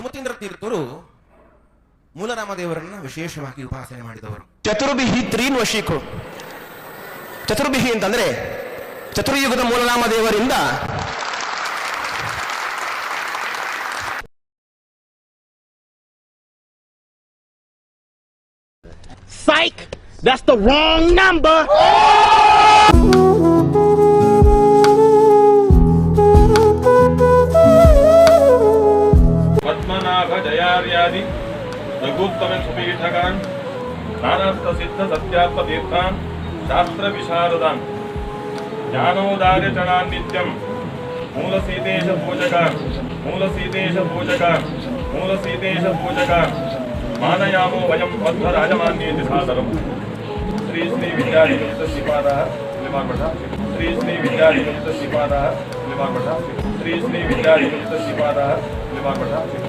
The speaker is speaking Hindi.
ಸುಮತೀಂದ್ರ ತೀರ್ಥರು ಮೂಲರಾಮದೇವರನ್ನ ವಿಶೇಷವಾಗಿ ಉಪಾಸನೆ ಮಾಡಿದವರು ಚತುರ್ಭಿಹಿ ತ್ರೀನ್ ವಶೀಕು ಚತುರ್ಭಿಹಿ ಅಂತಂದ್ರೆ ಚತುರ್ಯುಗದ ಮೂಲನಾಮ ದೇವರಿಂದ Psych! That's the wrong number! जयार्यादि, रघुत्तम सुपीठकान् नानस्त सिद्ध सत्यात्म तीर्थान् शास्त्र विशारदान् ज्ञानोदार्य चणान् नित्यम् मूलसीतेश पूजकान् मूलसीतेश पूजकान् मूलसीतेश पूजकान् मानयामो वयं बद्धराजमान्येति सादरम्। श्री श्री विद्याधिकृत श्रीपादः श्रीमान्मठ श्री श्री विद्याधिकृत श्रीपादः श्रीमान्मठ श्री श्री विद्याधिकृत श्रीपादः श्रीमान्मठ